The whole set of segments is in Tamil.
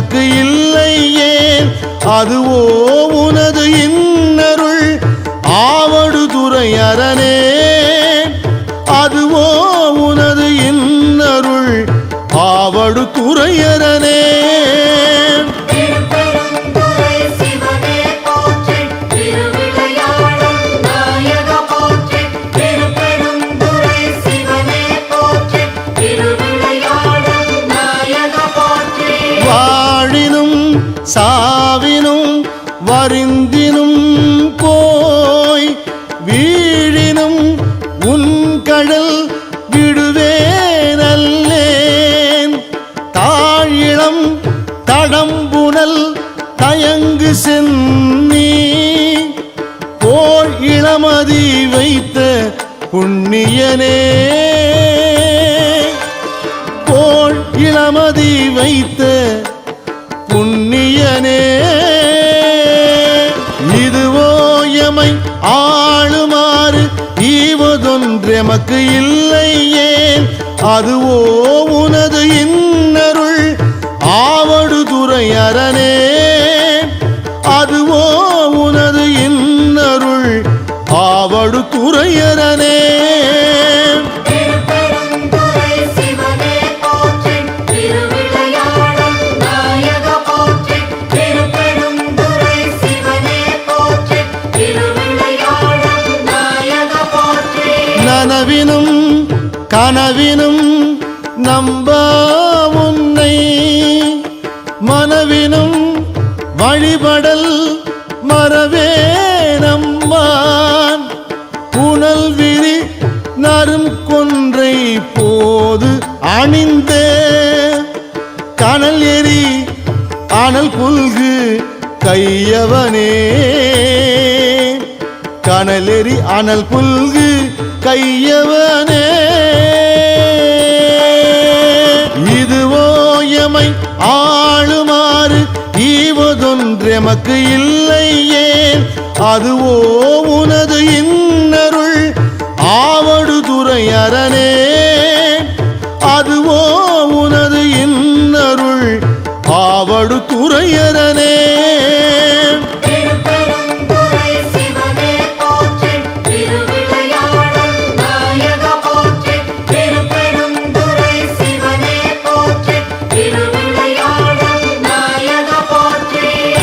உமக்கு இல்லை ஏன் அதுவோ உனது இந்த புண்ணியனே. போல் இளமதி வைத்த புண்ணியனே. இதுவோ எமை ஆளுமாறு ஈவதொன்றெமக்கு இல்லையே அதுவோ உனது இன்னருள் ஆவடு துறை அரணே அதுவோ உனது இன்னருள் ஆவடு துறையரனே. கனவினும் நம்ப உன்னை மனவினும் வழிபடல் மறவே நம்மான் புனல் விரி நரும் கொன்றை போது அணிந்த. கனல் எரி அனல் புல்கு கையவனே. கனலெறி அனல் புல்கு கையவனே. ஈவதொன்றெமக்கு இல்லையே அதுவோ உனது இன்னருள்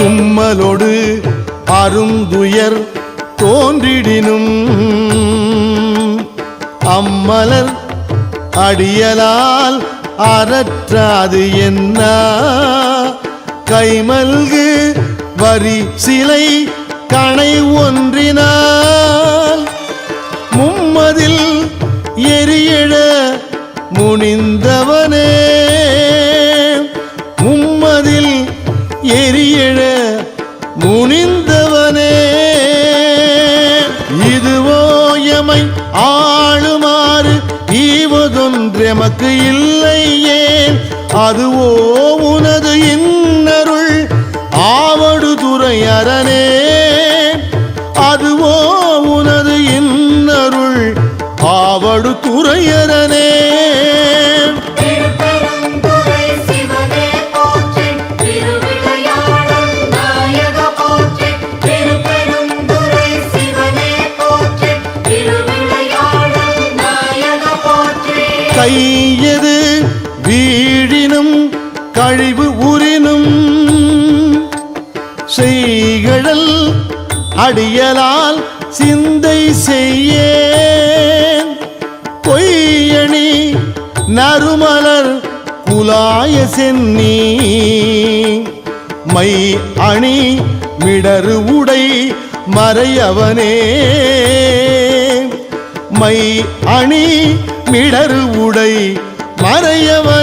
தும்மலொடு அருந்துயர் தோன்றிடினும். அம்மலர் அடியலால் அறற்றாது என்ன? கைமல்கு வரி சிலை கணை ஒன்றினால். மும்மதில் எரியழ முனிந்தவனே. எமக்கு இல்லை ஏன் அதுவோ உனது இன்னருள் அடியலால் சிந்தை செய்யேன். பொய்யணி நறுமலர் குலாய சென்னி. மை அணி மிடரு உடை மறையவனே. மை அணி மிடரு உடை மறையவன்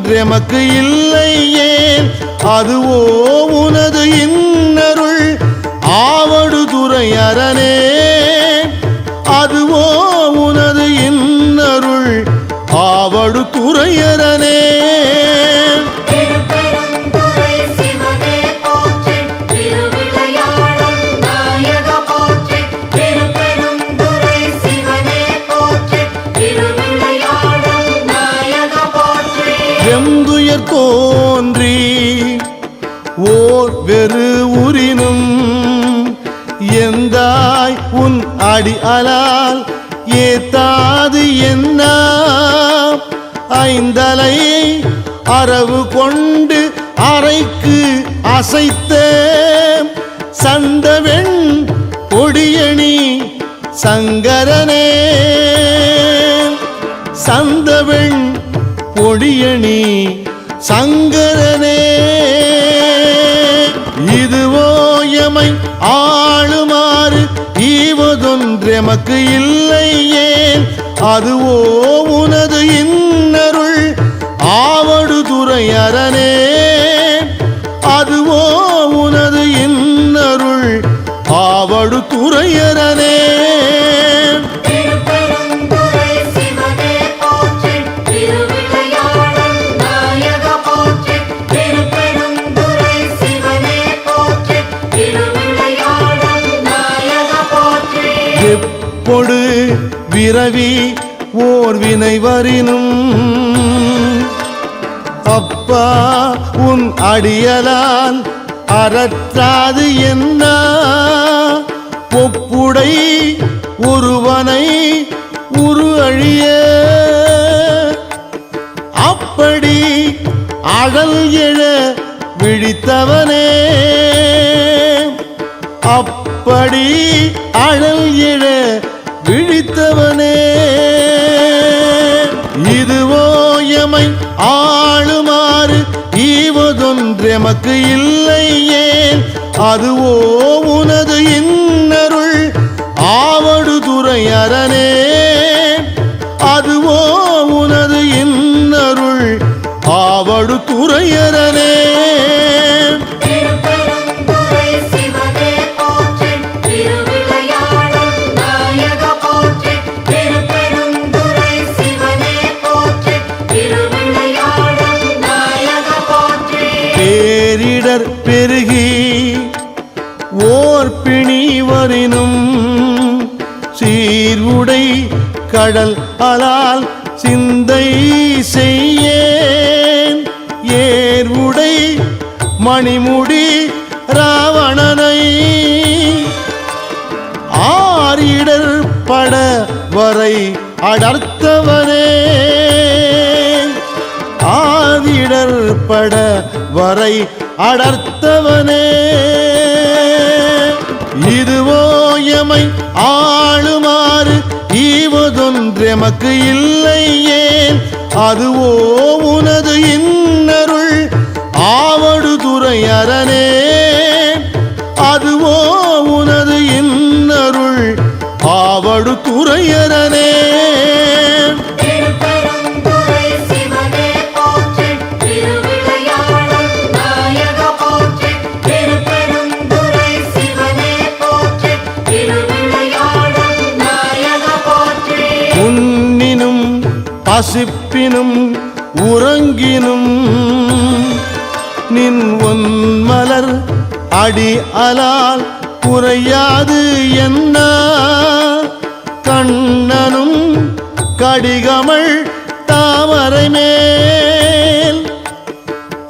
ஈவதொன்றெமக்கு இல்லை ஏன் அதுவோ உனது இன்னருள் ஆவடு துறையரணே அதுவோ உனது இன்னருள் ஆவடு துறையரனே. ஏத்தாது என்ன? ஐந்தலை அரவு கொண்டு அறைக்கு அசைத்த சந்தவெண் கொடியணி சங்கரனே. சந்தவெண் பொடியணி சங்கரனே. இதுவோ எமை ஆளுமாறு ஈவதொன்றெமக்கு இல்லை ஏன் அதுவோ உனது இன்னருள் ஆவடுதுறை துறையரணே பிறவி ஓர் வினை வரினும். அப்பா உன் அடியலால் அறற்றாது என்ன? ஒப்புடை ஒருவனை உரு அழிய. அப்படி அழல் எழ விழித்தவனே. அப்படி அழல் எழ விழித்தவனே இதுவோ எமை ஆளுமாறு ஈவதொன்றெமக்கு இல்லை ஏன்? அதுவோ உனது இன்னருள் பெயர் பெருகி ஓர் பிணி வரினும் சீர்வுடை கடல் அலால் சிந்தை செய்யேன். ஏர்வுடை மணிமுடி ராவணனை ஆரிடர் பட வரை அடர்த்தவனே. ஆதிடர் பட வரை அடர்த்தவனே. இதுவோ எமை ஆளுமாறு ஈவதொன்றெமக்கு இல்லை ஏன்? அதுவோ உனது இன்னருள் ஆவடு துறையரணே அதுவோ உறங்கினும் உறங்கினும். நின் ஒன்மலர் அடி அலால் குறையாது என்ன? கண்ணனும் கடிகமள் தாமரை மேல்.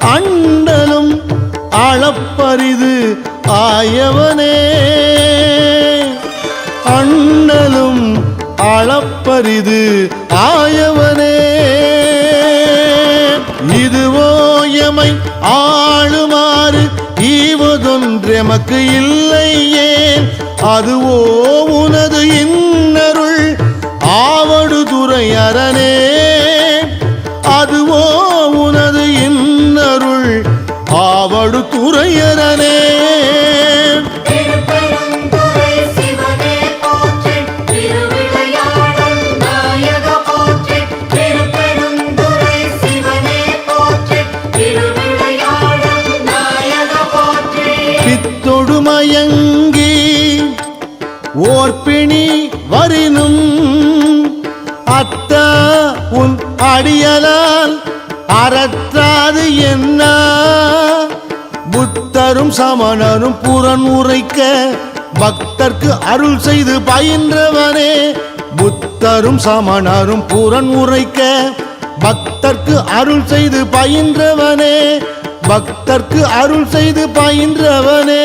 அண்டலும் அளப்பரிது ஆயவனே. அண்ணலும் அளப்பரிது உனக்கு இல்லை ஏன்? அதுவோ உனது அறத்தால் அறத்தாது என்ன? புத்தரும் சமணரும் புறன் உரைக்க பக்தர்க்கு அருள் செய்து பயின்றவனே. புத்தரும் சமணரும் புறன் உரைக்க பக்தர்க்கு அருள் செய்து பயின்றவனே. பக்தர்க்கு அருள் செய்து பயின்றவனே.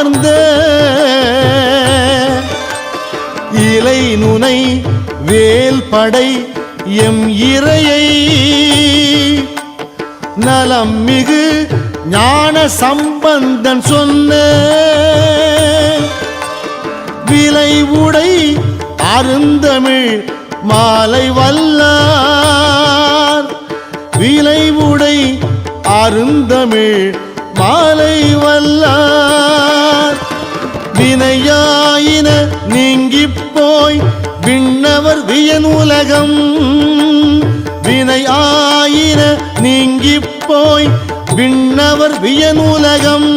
அமர்ந்த இலை நுனை வேல் படை எம் இறையை. நலம் மிகு ஞான சம்பந்தன் சொன்ன விலை உடை அருந்தமிழ் மாலை வல்லார். விலை உடை அருந்தமிழ் மாலை வல்லார். வினையாயின நீங்கி போய் விண்ணவர் வியனுலகம் வினை ஆயின நீங்கி போய் விண்ணவர் வியனுலகம்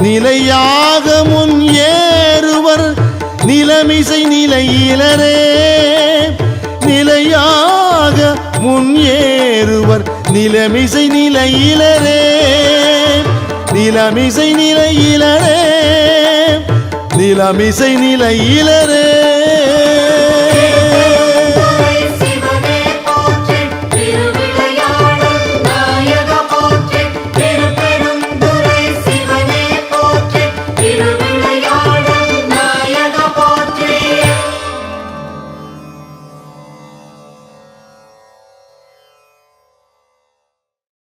நிலையாக முன் ஏறுவர் நிலமிசை நிலையிலரே. நிலையாக முன் ஏறுவர் நிலமிசை நிலையிலரே. நிலமிசை நிலையிலரே. நிலமிசை நிலையிலரே